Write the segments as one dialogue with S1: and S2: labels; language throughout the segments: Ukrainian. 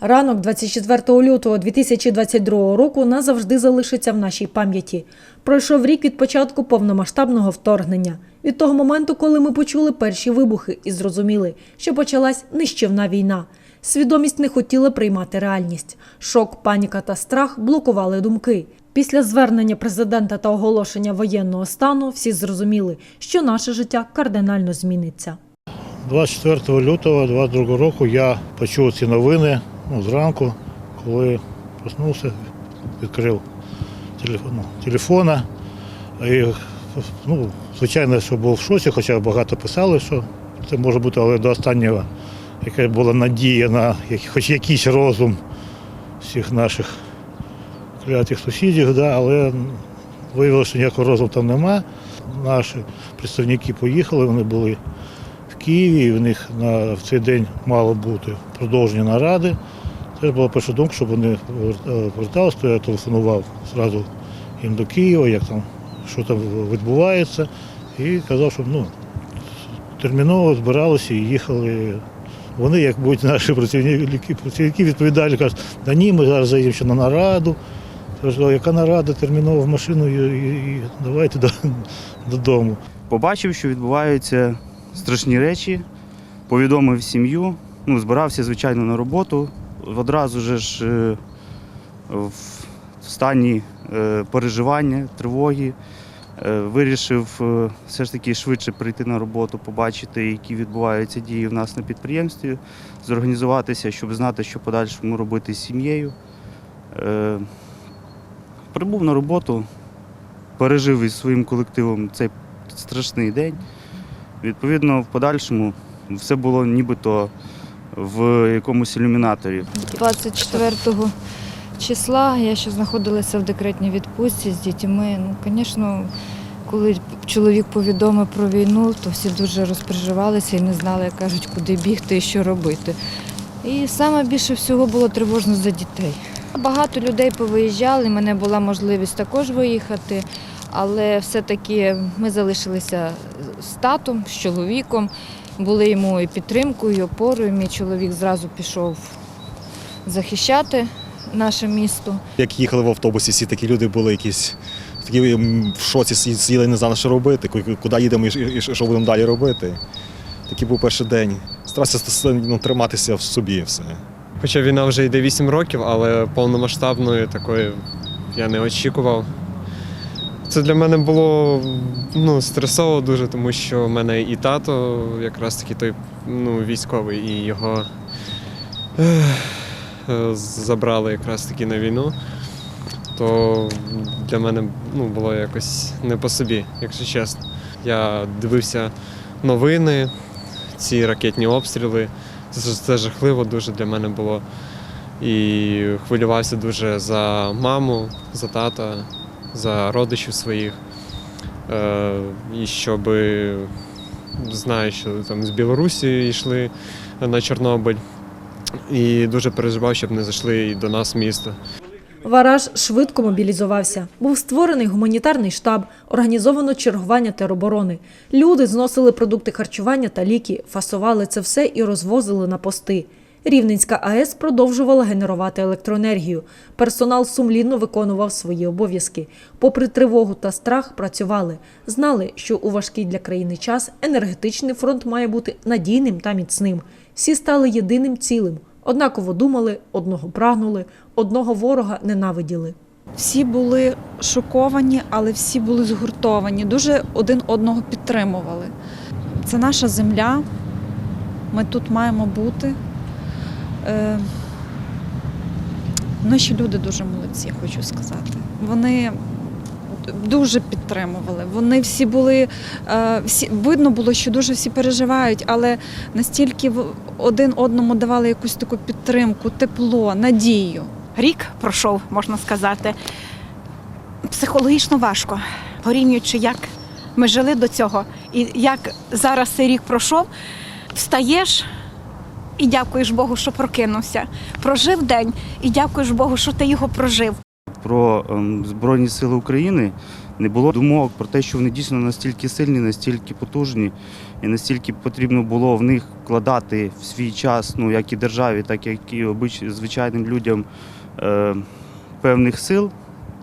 S1: Ранок 24 лютого 2022 року назавжди залишиться в нашій пам'яті. Пройшов рік від початку повномасштабного вторгнення. Від того моменту, коли ми почули перші вибухи і зрозуміли, що почалась нищівна війна. Свідомість не хотіла приймати реальність. Шок, паніка та страх блокували думки. Після звернення президента та оголошення воєнного стану всі зрозуміли, що наше життя кардинально зміниться.
S2: 24 лютого 22 року я почув ці новини ну, зранку, коли проснувся, відкрив телефон, ну, телефона. І, ну, звичайно, що був в шоці, хоча багато писали, що це може бути, але до останнього, яка була надія на хоч якийсь розум всіх наших клятих сусідів, да, але виявилося, що ніякого розуму там нема. Наші представники поїхали, вони були в Києві, і в них на, в цей день мало бути продовження наради. Це була перша думка, щоб вони поверталися, то я телефонував зразу їм до Києва, як там, що там відбувається, і казав, що ну, терміново збиралися і їхали. Вони, як будуть наші працівники, працівники відповідальні, кажуть, да ні, ми зараз заїдемо ще на нараду. Кажу, яка нарада терміново в машину і, і, і давайте до, додому.
S3: побачив, що відбуваються страшні речі, повідомив сім'ю. Ну, збирався, звичайно, на роботу. Одразу же ж е, в стані е, переживання, тривоги. е, Вирішив все ж таки швидше прийти на роботу, побачити, які відбуваються дії в нас на підприємстві, зорганізуватися, щоб знати, що подальшому робити з сім'єю. Прибув на роботу, пережив із своїм колективом цей страшний день. Відповідно, в подальшому все було нібито в якомусь ілюмінаторі.
S4: 24 числа я ще знаходилася в декретній відпустці з дітьми. Ну, звісно, коли чоловік повідомив про війну, то всі дуже розпереживалися і не знали, як кажуть, куди бігти і що робити. І саме більше всього було тривожно за дітей. Багато людей повиїжджали, мене була можливість також виїхати, але все-таки ми залишилися з татом, з чоловіком, були йому і підтримкою, і опорою. Мій чоловік зразу пішов захищати наше місто.
S5: Як їхали в автобусі, всі такі люди були якісь такі в шоці сі- сиділи, не знали, що робити, куди їдемо і що будемо далі робити. Такий був перший день. Старався ну, триматися в собі все.
S6: Хоча війна вже йде 8 років, але повномасштабної такої я не очікував. Це для мене було ну, стресово дуже, тому що в мене і тато якраз таки той ну, військовий, і його ех, забрали якраз таки на війну. То для мене ну, було якось не по собі, якщо чесно. Я дивився новини, ці ракетні обстріли. Це, це жахливо дуже для мене було. І хвилювався дуже за маму, за тата, за родичів своїх. Е, і щоб знаю, що там з Білорусі йшли на Чорнобиль. І дуже переживав, щоб не зайшли і до нас в місто.
S1: Вараж швидко мобілізувався. Був створений гуманітарний штаб, організовано чергування тероборони. Люди зносили продукти харчування та ліки, фасували це все і розвозили на пости. Рівненська АЕС продовжувала генерувати електроенергію. Персонал сумлінно виконував свої обов'язки. Попри тривогу та страх, працювали. Знали, що у важкий для країни час енергетичний фронт має бути надійним та міцним. Всі стали єдиним цілим. Однаково думали, одного прагнули, одного ворога ненавиділи.
S7: Всі були шоковані, але всі були згуртовані, дуже один одного підтримували. Це наша земля, ми тут маємо бути. Е, Наші люди дуже молодці, хочу сказати. Вони дуже підтримували. Вони всі були, е, всі, видно було, що дуже всі переживають, але настільки один одному давали якусь таку підтримку, тепло, надію.
S8: рік пройшов, можна сказати, психологічно важко, порівнюючи, як ми жили до цього, і як зараз цей рік пройшов, встаєш і дякуєш Богу, що прокинувся. Прожив день і дякуєш Богу, що ти його прожив.
S3: Про ем, Збройні Сили України не було думок про те, що вони дійсно настільки сильні, настільки потужні, і настільки потрібно було в них вкладати в свій час, ну як і державі, так як і звичайним людям е, певних сил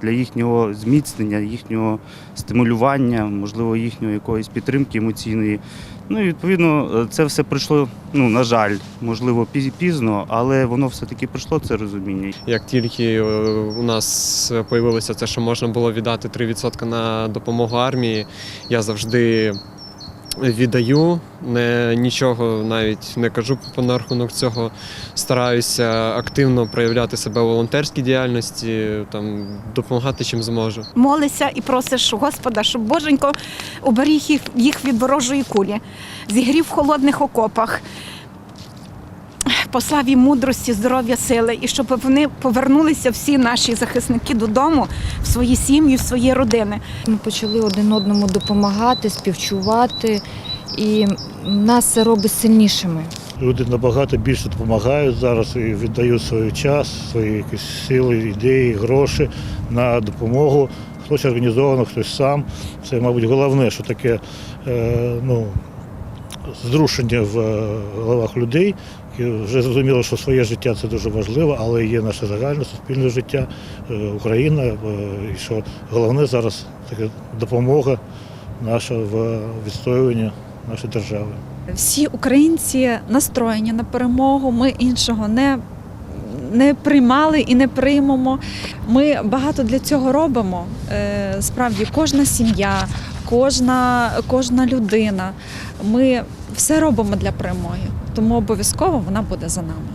S3: для їхнього зміцнення, їхнього стимулювання, можливо, їхньої якоїсь підтримки емоційної. Ну і відповідно це все прийшло, ну на жаль, можливо, пізно, але воно все-таки прийшло це розуміння.
S6: Як тільки е, у нас з'явилося це, що можна було віддати 3% на допомогу армії, я завжди віддаю, не, нічого навіть не кажу на рахунок цього. Стараюся активно проявляти себе у волонтерській діяльності, там, допомагати чим зможу.
S8: Молися і просиш Господа, щоб Боженько оберіг їх від ворожої кулі, зігрів в холодних окопах. Послав їм мудрості, здоров'я, сили, і щоб вони повернулися всі наші захисники додому, в свої сім'ї, в свої родини.
S4: Ми почали один одному допомагати, співчувати, і нас це робить сильнішими.
S2: Люди набагато більше допомагають зараз і віддають свій час, свої якісь сили, ідеї, гроші на допомогу. Хтось організовано, хтось сам. Це, мабуть, головне, що таке е, ну, зрушення в е, головах людей. І вже зрозуміло, що своє життя це дуже важливо, але є наше загальне суспільне життя, е, Україна. е, І що головне зараз така допомога наша в відстоюванні нашої держави.
S7: Всі українці настроєні на перемогу. Ми іншого не, не приймали і не приймемо. Ми багато для цього робимо. Е, Справді, кожна сім'я, кожна, кожна людина. Ми все робимо для перемоги, тому обов'язково вона буде за нами.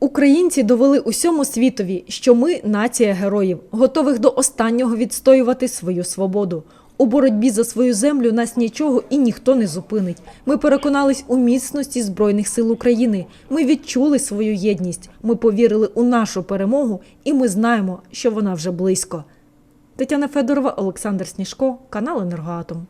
S1: Українці довели усьому світові, що ми нація героїв, готових до останнього відстоювати свою свободу. У боротьбі за свою землю нас нічого і ніхто не зупинить. Ми переконались у міцності Збройних сил України. Ми відчули свою єдність. Ми повірили у нашу перемогу, і ми знаємо, що вона вже близько. Тетяна Федорова, Олександр Сніжко, канал Енергоатом.